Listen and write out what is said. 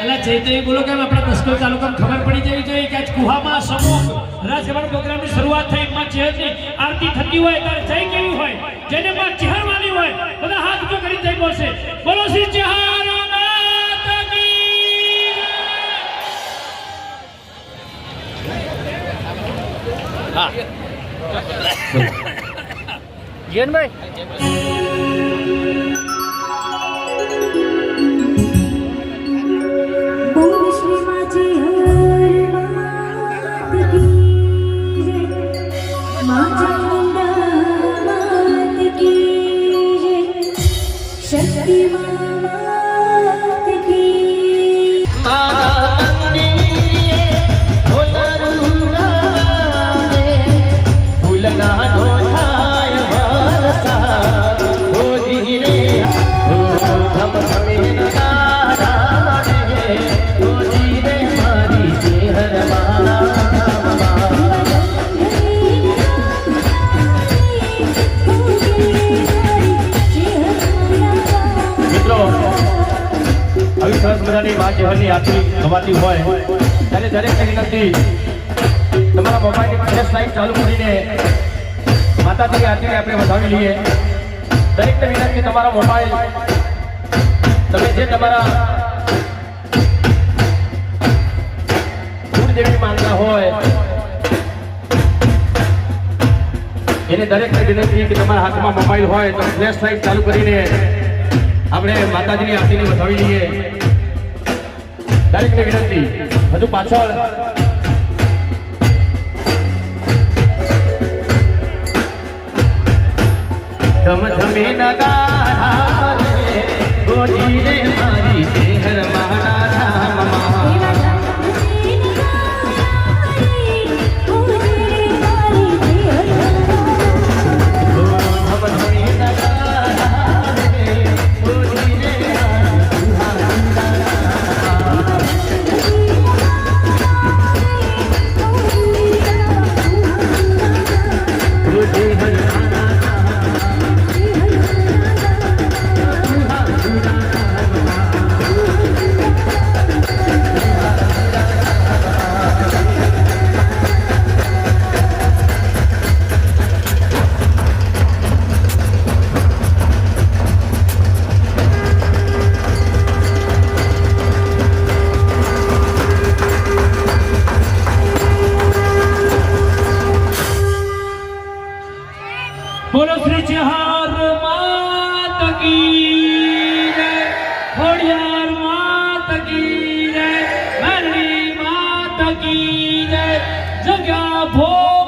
એટલે જઈ તો એ બોલો કેમ આપણા દસકોલ તાલુકામાં ખબર પડી જવી જોઈએ કે આજ કુહામાં સમૂહ રાજસભાના પ્રોગ્રામની શરૂઆત થઈ. માં ચેહરની આરતી થતી હોય ત્યારે જય કેવી હોય? જેને માં ચેહરવાની હોય બધા હાથ ઊંચો કરી જય બોલશે. બોલો શ્રી ચેહર માત જય મા આવી સરસ મજાની મા જહરની આરતી થવાતી હોય. ત્યારે દરેકને વિનંતી, તમારા મોબાઈલની ફ્લેશ લાઈટ ચાલુ કરીને માતાજીની આરતીને આપણે વધાવી લઈએ. દરેકને વિનંતી, તમારા મોબાઈલ તમે જે તમારા કુળદેવી માનતા હોય, એને દરેકને વિનંતી કે તમારા હાથમાં મોબાઈલ હોય તો ફ્લેશ લાઈટ ચાલુ કરીને આપણે માતાજીની આરતીને વસાવી લઈએ. દરેકને વિનંતી હજુ પાછળ. ધમ ધમે નગારા કી જય જગ્યા જય